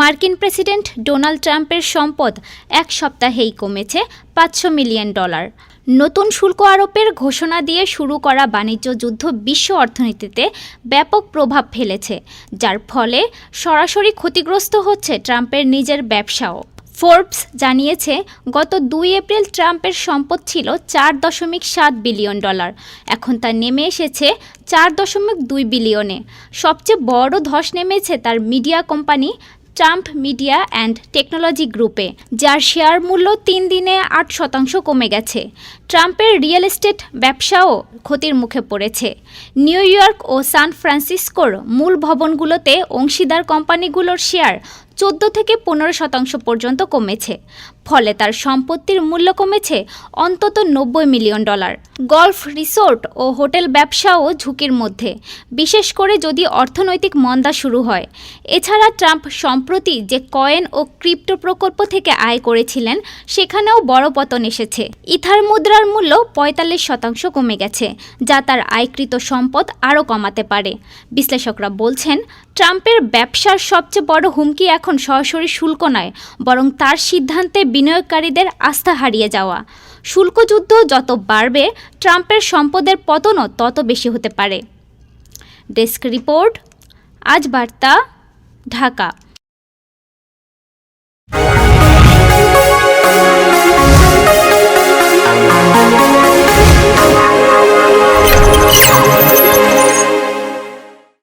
মার্কিন president Donald ট্রাম্পের সম্পদ এক সপ্তাহেই কমেছে পাঁচশো মিলিয়ন ডলার। নতুন শুল্ক আরোপের ঘোষণা দিয়ে শুরু করা বাণিজ্য যুদ্ধ বিশ্ব অর্থনীতিতে ব্যাপক প্রভাব ফেলেছে, যার ফলে সরাসরি ক্ষতিগ্রস্ত হচ্ছে ট্রাম্পের নিজের ব্যবসাও। ফোর্বস জানিয়েছে, গত দুই এপ্রিল ট্রাম্পের সম্পদ ছিল চার দশমিক সাত বিলিয়ন ডলার, এখন তা নেমে এসেছে চার দশমিক দুই বিলিয়নে। সবচেয়ে বড় ধস নেমেছে তার media company Trump media and technology গ্রুপে, যার শেয়ার মূল্য তিন দিনে আট শতাংশ কমে গেছে। ট্রাম্পের রিয়েল এস্টেট ব্যবসাও ক্ষতির মুখে পড়েছে। নিউ ইয়র্ক ও সান ফ্রান্সিসকোর মূল ভবনগুলোতে অংশীদার কোম্পানিগুলোর শেয়ার চোদ্দ থেকে পনেরো শতাংশ পর্যন্ত কমেছে। ফলে তার সম্পত্তির মূল্য কমেছে অন্তত নব্বই মিলিয়ন ডলার। গলফ রিসোর্ট ও হোটেল ব্যবসাও ঝুঁকির মধ্যে, বিশেষ করে যদি অর্থনৈতিক মন্দা শুরু হয়। এছাড়া ট্রাম্প সম্প্রতি যে কয়েন ও ক্রিপ্টো প্রকল্প থেকে আয় করেছিলেন, সেখানেও বড় পতন এসেছে। ইথার মুদ্রার মূল্য পঁয়তাল্লিশ শতাংশ কমে গেছে, যা তার আয়কৃত সম্পদ আরও কমাতে পারে। বিশ্লেষকরা বলছেন, ট্রাম্পের ব্যবসার সবচেয়ে বড় হুমকি এখন সরাসরি শুল্ক নয়, বরং তার সিদ্ধান্তে বিনিয়োগকারীদের আস্থা হারিয়ে যাওয়া। শুল্ক যুদ্ধ যত বাড়বে, ট্রাম্পের সম্পদের পতনও তত বেশি হতে পারে। ডেস্ক রিপোর্ট, আজ বার্তা, ঢাকা।